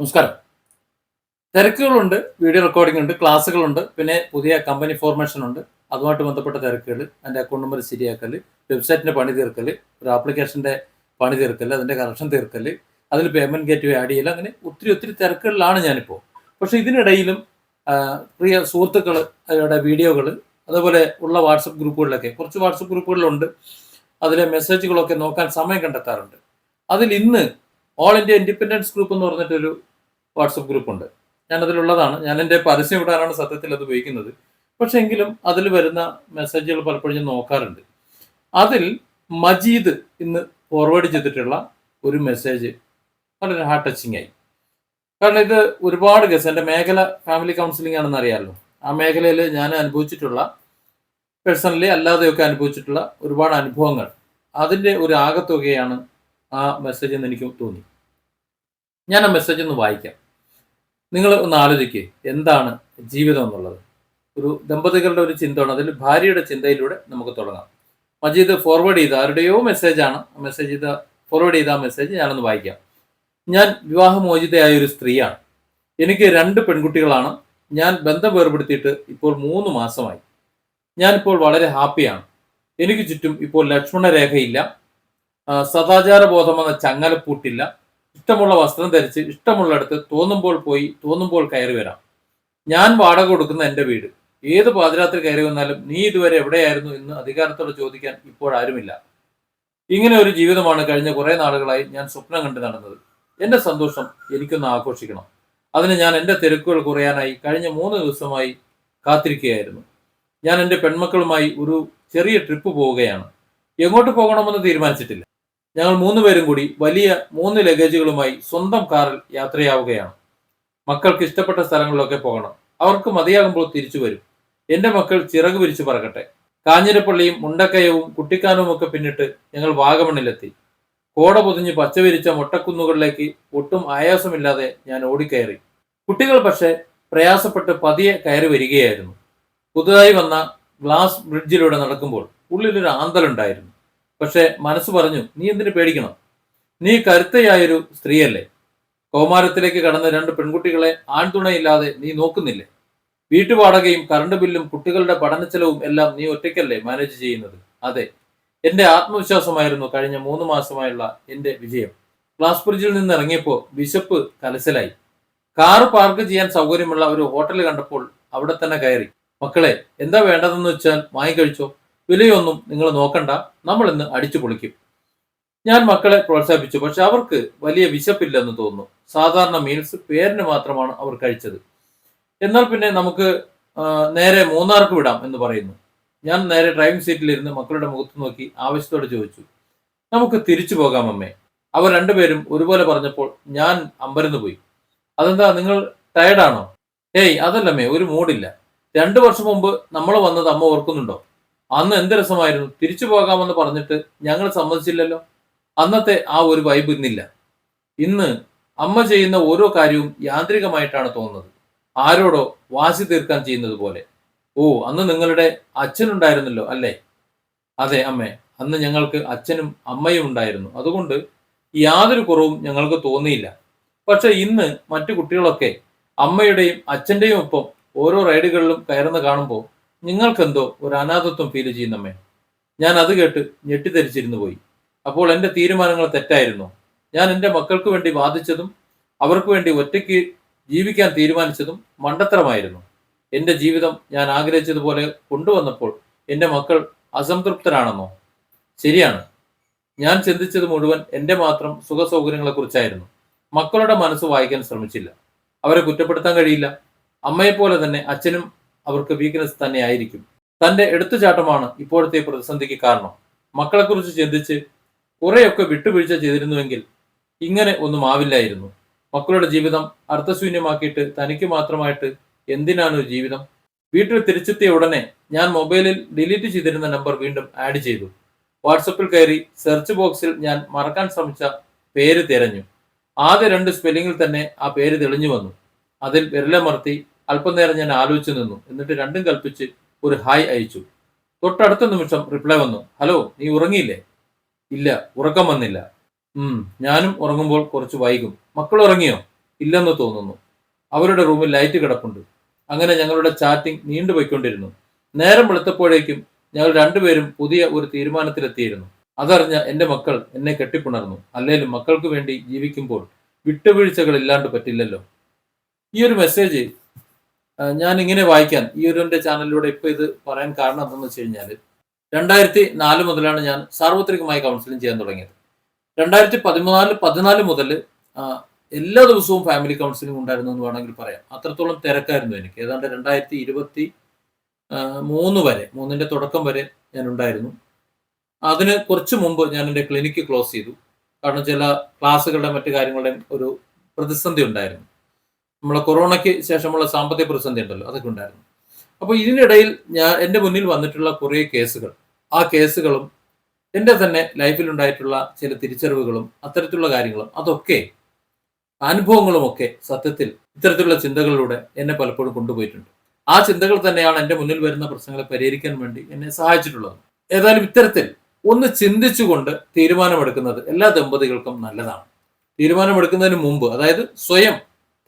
നമസ്കാരം. തിരക്കുകളുണ്ട് video recording ഉണ്ട് ക്ലാസ്സുകളുണ്ട് പിന്നെ പുതിയ കമ്പനി ഫോർമേഷൻ ഉണ്ട്. അതുമായിട്ട് ബന്ധപ്പെട്ട തിരക്കുകൾ അതിന്റെ അക്കൗണ്ട് നമ്പർ ശരിയാക്കൽ വെബ്സൈറ്റിന്റെ പണി തീർക്കൽ ഒരു ആപ്ലിക്കേഷന്റെ പണി തീർക്കൽ അതിന്റെ കറക്ഷൻ തീർക്കൽ അതിൽ പേയ്മെന്റ് ഗേറ്റ് വേ ആഡ് ചെയ്യൽ അങ്ങനെ ഒത്തിരി ഒത്തിരി തിരക്കുകളിലാണ് ഞാനിപ്പോൾ പക്ഷേ ഇതിനിടയിലും പ്രിയ സുഹൃത്തുക്കൾ അവരുടെ വീഡിയോകൾ അതുപോലെ ഉള്ള വാട്സപ്പ് ഗ്രൂപ്പുകളിലൊക്കെ കുറച്ച് വാട്സപ്പ് ഗ്രൂപ്പുകളിലുണ്ട്. അതിലെ മെസ്സേജുകളൊക്കെ നോക്കാൻ സമയം കണ്ടെത്താറുണ്ട്. അതിൽ ഇന്ന് ഓൾ ഇന്ത്യ ഇൻഡിപെൻഡൻസ് ഗ്രൂപ്പ് എന്ന് പറഞ്ഞിട്ടൊരു വാട്സപ്പ് ഗ്രൂപ്പ് ഉണ്ട് ഞാൻ അതിലുള്ളതാണ് ഞാൻ എന്റെ പരസ്യം ഇടാനാണ് സത്യത്തിൽ അത് ഉപയോഗിക്കുന്നത്. പക്ഷെ എങ്കിലും അതിൽ വരുന്ന മെസ്സേജുകൾ പലപ്പോഴും ഞാൻ നോക്കാറുണ്ട്. അതിൽ മജീദ് ഇന്ന് ഫോർവേഡ് ചെയ്തിട്ടുള്ള ഒരു മെസ്സേജ് വളരെ ഹാർട്ട് ടച്ചിങ് ആയി. കാരണം ഇത് ഒരുപാട് കേസ് എന്റെ മേഖല ഫാമിലി കൗൺസിലിംഗ് ആണെന്ന് അറിയാമല്ലോ ആ മേഖലയിൽ ഞാൻ അനുഭവിച്ചിട്ടുള്ള പേഴ്സണലി അല്ലാതെയൊക്കെ അനുഭവിച്ചിട്ടുള്ള ഒരുപാട് അനുഭവങ്ങൾ. അതിന്റെ ഒരു ആകത്തുകയാണ് ആ മെസ്സേജ് എന്ന് എനിക്ക് തോന്നി. ഞാൻ ആ മെസ്സേജ് ഒന്ന് വായിക്കാം. നിങ്ങൾ ഒന്ന് ആലോചിക്കുക എന്താണ് ജീവിതം എന്നുള്ളത്? ഒരു ദമ്പതികളുടെ ഒരു ചിന്തയാണ്. അതിൽ ഭാര്യയുടെ ചിന്തയിലൂടെ നമുക്ക് തുടങ്ങാം. മജീദ് ഫോർവേഡ് ചെയ്ത ആരുടെയോ മെസ്സേജാണ് മെസ്സേജ് ചെയ്ത ഫോർവേഡ് ചെയ്ത മെസ്സേജ് ഞാനൊന്ന് വായിക്കാം. ഞാൻ വിവാഹമോചിതയായ ഒരു സ്ത്രീയാണ്. എനിക്ക് രണ്ട് പെൺകുട്ടികളാണ്. ഞാൻ ബന്ധം വേർപെടുത്തിയിട്ട് ഇപ്പോൾ മൂന്ന് മാസമായി. ഞാനിപ്പോൾ വളരെ ഹാപ്പിയാണ്. എനിക്ക് ചുറ്റും ഇപ്പോൾ ലക്ഷ്മണരേഖയില്ല ബോധമെന്ന ചങ്ങലപ്പൂട്ടില്ല. ഇഷ്ടമുള്ള വസ്ത്രം ധരിച്ച് ഇഷ്ടമുള്ളിടത്ത് തോന്നുമ്പോൾ പോയി തോന്നുമ്പോൾ കയറി വരാം. ഞാൻ വാടക കൊടുക്കുന്ന എന്റെ വീട്. ഏത് പാതിരാത്രി കയറി വന്നാലും നീ ഇതുവരെ എവിടെയായിരുന്നു എന്ന് അധികാരത്തോടെ ചോദിക്കാൻ ഇപ്പോൾ ആരുമില്ല. ഇങ്ങനെ ഒരു ജീവിതമാണ് കഴിഞ്ഞ കുറേ നാളുകളായി ഞാൻ സ്വപ്നം കണ്ട് നടന്നത്. എന്റെ സന്തോഷം എനിക്കൊന്ന് ആഘോഷിക്കണം. അതിന് ഞാൻ എന്റെ തിരക്കുകൾ കുറയാനായി കഴിഞ്ഞ മൂന്ന് ദിവസമായി കാത്തിരിക്കുകയായിരുന്നു. ഞാൻ എന്റെ പെൺമക്കളുമായി ഒരു ചെറിയ ട്രിപ്പ് പോവുകയാണ്. എങ്ങോട്ട് പോകണമെന്ന് തീരുമാനിച്ചിട്ടില്ല. ഞങ്ങൾ മൂന്ന് പേരും കൂടി വലിയ മൂന്ന് ലഗേജുകളുമായി സ്വന്തം കാറിൽ യാത്രയാവുകയാണ്. മക്കൾക്ക് ഇഷ്ടപ്പെട്ട സ്ഥലങ്ങളിലൊക്കെ പോകണം. അവർക്ക് മതിയാകുമ്പോൾ തിരിച്ചു വരും. എന്റെ മക്കൾ ചിറക് വിരിച്ചു പറക്കട്ടെ കാഞ്ഞിരപ്പള്ളിയും മുണ്ടക്കയവും കുട്ടിക്കാനവും ഒക്കെ പിന്നിട്ട് ഞങ്ങൾ വാഗമണ്ണിലെത്തി. കോട പൊതിഞ്ഞ് പച്ചവിരിച്ച മൊട്ടക്കുന്നുകളിലേക്ക് ഒട്ടും ആയാസമില്ലാതെ ഞാൻ ഓടിക്കയറി. കുട്ടികൾ പക്ഷേ പ്രയാസപ്പെട്ട് പതിയെ കയറി വരികയായിരുന്നു. പുതുതായി വന്ന ഗ്ലാസ് ബ്രിഡ്ജിലൂടെ നടക്കുമ്പോൾ ഉള്ളിലൊരു ആന്തലുണ്ടായിരുന്നു. പക്ഷെ മനസ്സ് പറഞ്ഞു നീ എന്തിനു പേടിക്കണം? നീ കരുത്തയായൊരു സ്ത്രീയല്ലേ? കൗമാരത്തിലേക്ക് കടന്ന രണ്ട് പെൺകുട്ടികളെ ആൺതുണയില്ലാതെ നീ നോക്കുന്നില്ലേ? വീട്ടുപാടകയും കറണ്ട് ബില്ലും കുട്ടികളുടെ പഠനച്ചെലവും എല്ലാം നീ ഒറ്റയ്ക്കല്ലേ മാനേജ് ചെയ്യുന്നത്? അതെ എന്റെ ആത്മവിശ്വാസമായിരുന്നു കഴിഞ്ഞ മൂന്ന് മാസമായുള്ള എന്റെ വിജയം. ക്ലാസ് ബ്രിഡ്ജിൽ നിന്ന് ഇറങ്ങിയപ്പോൾ വിശപ്പ് കലശലായി. കാർ പാർക്ക് ചെയ്യാൻ സൗകര്യമുള്ള ഒരു ഹോട്ടൽ കണ്ടപ്പോൾ അവിടെ തന്നെ കയറി. മക്കളെ എന്താ വേണ്ടതെന്ന് വെച്ചാൽ വാങ്ങിക്കഴിച്ചോ വിലയൊന്നും നിങ്ങൾ നോക്കണ്ട. നമ്മൾ ഇന്ന് അടിച്ചു പൊളിക്കും. ഞാൻ മക്കളെ പ്രോത്സാഹിപ്പിച്ചു. പക്ഷെ അവർക്ക് വലിയ വിശപ്പില്ലെന്ന് തോന്നുന്നു. സാധാരണ മീൽസ് പേരിന് മാത്രമാണ് അവർ കഴിച്ചത്. എന്നാൽ പിന്നെ നമുക്ക് നേരെ മൂന്നാർക്ക് വിടാം എന്ന് പറയുന്നു. ഞാൻ നേരെ ഡ്രൈവിംഗ് സീറ്റിലിരുന്ന് മക്കളുടെ മുഖത്ത് നോക്കി ആവശ്യത്തോടെ ചോദിച്ചു നമുക്ക് തിരിച്ചു പോകാം അമ്മേ. അവർ രണ്ടുപേരും ഒരുപോലെ പറഞ്ഞപ്പോൾ ഞാൻ അമ്പരന്ന് പോയി. അതെന്താ നിങ്ങൾ ടയർഡാണോ ഏയ് അതല്ലമ്മേ ഒരു മൂഡില്ല രണ്ടു വർഷം മുമ്പ് നമ്മൾ വന്നത് അമ്മ ഓർക്കുന്നുണ്ടോ? അന്ന് എന്ത് രസമായിരുന്നു? തിരിച്ചു പോകാമെന്ന് പറഞ്ഞിട്ട് ഞങ്ങൾ സമ്മതിച്ചില്ലല്ലോ? അന്നത്തെ ആ ഒരു വൈബ് ഇന്നില്ല. ഇന്ന് അമ്മ ചെയ്യുന്ന ഓരോ കാര്യവും യാന്ത്രികമായിട്ടാണ് തോന്നുന്നത്. ആരോടോ വാശി തീർക്കാൻ ചെയ്യുന്നത് പോലെ. ഓ അന്ന് നിങ്ങളുടെ അച്ഛനുണ്ടായിരുന്നല്ലോ അല്ലേ? അതെ അമ്മേ അന്ന് ഞങ്ങൾക്ക് അച്ഛനും അമ്മയും ഉണ്ടായിരുന്നു. അതുകൊണ്ട് യാതൊരു കുറവും ഞങ്ങൾക്ക് തോന്നിയില്ല. പക്ഷെ ഇന്ന് മറ്റു കുട്ടികളൊക്കെ അമ്മയുടെയും അച്ഛന്റെയും ഒപ്പം ഓരോ റൈഡുകളിലും കയറുന്ന കാണുമ്പോൾ നിങ്ങൾക്കെന്തോ ഒരു അനാഥത്വം ഫീൽ ചെയ്യുന്നമ്മേ. ഞാൻ അത് കേട്ട് ഞെട്ടിദ്ധരിച്ചിരുന്നു പോയി. അപ്പോൾ എന്റെ തീരുമാനങ്ങൾ തെറ്റായിരുന്നു. ഞാൻ എന്റെ മക്കൾക്ക് വേണ്ടി വാദിച്ചതും അവർക്ക് വേണ്ടി ഒറ്റയ്ക്ക് ജീവിക്കാൻ തീരുമാനിച്ചതും മണ്ടത്തരമായിരുന്നു. എന്റെ ജീവിതം ഞാൻ ആഗ്രഹിച്ചതുപോലെ കൊണ്ടുവന്നപ്പോൾ എന്റെ മക്കൾ അസംതൃപ്തരാണെന്നോ? ശരിയാണ്. ഞാൻ ചിന്തിച്ചത് മുഴുവൻ എന്റെ മാത്രം സുഖ സൗകര്യങ്ങളെക്കുറിച്ചായിരുന്നു മക്കളുടെ മനസ്സ് വായിക്കാൻ ശ്രമിച്ചില്ല. അവരെ കുറ്റപ്പെടുത്താൻ കഴിയില്ല. അമ്മയെപ്പോലെ തന്നെ അച്ഛനും അവർക്ക് വീക്ക്നെസ് തന്നെ ആയിരിക്കും തന്റെ എടുത്തുചാട്ടമാണ് ഇപ്പോഴത്തെ പ്രതിസന്ധിക്ക് കാരണം. മക്കളെക്കുറിച്ച് ചിന്തിച്ച് കുറെയൊക്കെ വിട്ടുവീഴ്ച ചെയ്തിരുന്നുവെങ്കിൽ ഇങ്ങനെ ഒന്നും ആവില്ലായിരുന്നു. മക്കളുടെ ജീവിതം അർത്ഥശൂന്യമാക്കിയിട്ട് തനിക്ക് മാത്രമായിട്ട് എന്തിനാണ് ഒരു ജീവിതം? വീട്ടിൽ തിരിച്ചെത്തിയ ഉടനെ ഞാൻ മൊബൈലിൽ ഡിലീറ്റ് ചെയ്തിരുന്ന നമ്പർ വീണ്ടും ആഡ് ചെയ്തു. വാട്സപ്പിൽ കയറി സെർച്ച് ബോക്സിൽ ഞാൻ മറക്കാൻ ശ്രമിച്ച പേര് തിരഞ്ഞു. ആദ്യ രണ്ട് സ്പെല്ലിങ്ങിൽ തന്നെ ആ പേര് തെളിഞ്ഞു വന്നു. അതിൽ വിരലമർത്തി അല്പനേരം ഞാൻ ആലോചിച്ചു നിന്നു. എന്നിട്ട് രണ്ടും കൽപ്പിച്ച് ഒരു ഹായ് അയച്ചു. തൊട്ടടുത്ത നിമിഷം റിപ്ലൈ വന്നു. ഹലോ നീ ഉറങ്ങിയില്ലേ? ഇല്ല ഉറക്കം വന്നില്ല. ഉം ഞാനും ഉറങ്ങുമ്പോൾ കുറച്ച് വൈകും. മക്കൾ ഉറങ്ങിയോ? ഇല്ലെന്ന് തോന്നുന്നു. അവരുടെ റൂമിൽ ലൈറ്റ് കിടപ്പുണ്ട്. അങ്ങനെ ഞങ്ങളുടെ ചാറ്റിംഗ് നീണ്ടുപോയിക്കൊണ്ടിരുന്നു നേരം വെളുത്തപ്പോഴേക്കും ഞങ്ങൾ രണ്ടുപേരും പുതിയ ഒരു തീരുമാനത്തിലെത്തിയിരുന്നു. അതറിഞ്ഞ എന്റെ മക്കൾ എന്നെ കെട്ടിപ്പുണർന്നു. അല്ലെങ്കിൽ മക്കൾക്ക് വേണ്ടി ജീവിക്കുമ്പോൾ വിട്ടുവീഴ്ചകൾ ഇല്ലാണ്ട് പറ്റില്ലല്ലോ. ഈ ഒരു മെസ്സേജ് ഞാൻ ഇങ്ങനെ വായിക്കാൻ ഈ ഒരു എന്റെ ചാനലിലൂടെ ഇപ്പൊ ഇത് പറയാൻ കാരണം എന്താണെന്ന് വെച്ച് കഴിഞ്ഞാൽ രണ്ടായിരത്തി നാല് മുതലാണ് ഞാൻ സാർവത്രികമായി കൗൺസിലിംഗ് ചെയ്യാൻ തുടങ്ങിയത്. രണ്ടായിരത്തി പതിനാല് പതിനാല് മുതൽ എല്ലാ ദിവസവും ഫാമിലി കൗൺസിലിംഗ് ഉണ്ടായിരുന്നു എന്ന് വേണമെങ്കിൽ പറയാം. അത്രത്തോളം തിരക്കായിരുന്നു എനിക്ക്. ഏതാണ്ട് രണ്ടായിരത്തി ഇരുപത്തി മൂന്ന് വരെ മൂന്നിന്റെ തുടക്കം വരെ ഞാൻ ഉണ്ടായിരുന്നു. അതിന് കുറച്ച് മുമ്പ് ഞാൻ എന്റെ ക്ലിനിക്ക് ക്ലോസ് ചെയ്തു. കാരണം ചില ക്ലാസ്സുകളുടെ മറ്റു കാര്യങ്ങളുടെയും ഒരു പ്രതിസന്ധി ഉണ്ടായിരുന്നു. നമ്മളെ കൊറോണയ്ക്ക് ശേഷമുള്ള സാമ്പത്തിക പ്രതിസന്ധി ഉണ്ടല്ലോ അതൊക്കെ ഉണ്ടായിരുന്നു. അപ്പോൾ ഇതിനിടയിൽ ഞാൻ എന്റെ മുന്നിൽ വന്നിട്ടുള്ള കുറേ കേസുകൾ. ആ കേസുകളും എന്റെ തന്നെ ലൈഫിൽ ഉണ്ടായിട്ടുള്ള ചില തിരിച്ചറിവുകളും അത്തരത്തിലുള്ള കാര്യങ്ങളും അതൊക്കെ അനുഭവങ്ങളും ഒക്കെ സത്യത്തിൽ ഇത്തരത്തിലുള്ള ചിന്തകളിലൂടെ എന്നെ പലപ്പോഴും കൊണ്ടുപോയിട്ടുണ്ട്. ആ ചിന്തകൾ തന്നെയാണ് എന്റെ മുന്നിൽ വരുന്ന പ്രശ്നങ്ങളെ പരിഹരിക്കാൻ വേണ്ടി എന്നെ സഹായിച്ചിട്ടുള്ളത്. ഏതായാലും ഇത്തരത്തിൽ ഒന്ന് ചിന്തിച്ചുകൊണ്ട് തീരുമാനമെടുക്കുന്നത് എല്ലാ ദമ്പതികൾക്കും നല്ലതാണ്. തീരുമാനമെടുക്കുന്നതിന് മുമ്പ് അതായത് സ്വയം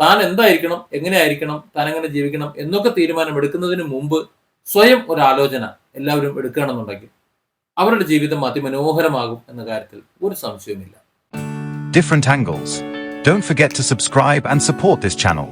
താൻ എന്തായിരിക്കണം എങ്ങനെ ആയിരിക്കണം താൻ എങ്ങനെ ജീവിക്കണം എന്നൊക്കെ തീരുമാനം എടുക്കുന്നതിന് മുമ്പ് സ്വയം ഒരു ആലോചന എല്ലാവരും എടുക്കുകയാണെന്നുണ്ടെങ്കിൽ അവരുടെ ജീവിതം അതിമനോഹരമാകും എന്ന കാര്യത്തിൽ ഒരു സംശയവുമില്ല different angles. Don't forget to subscribe and support this channel.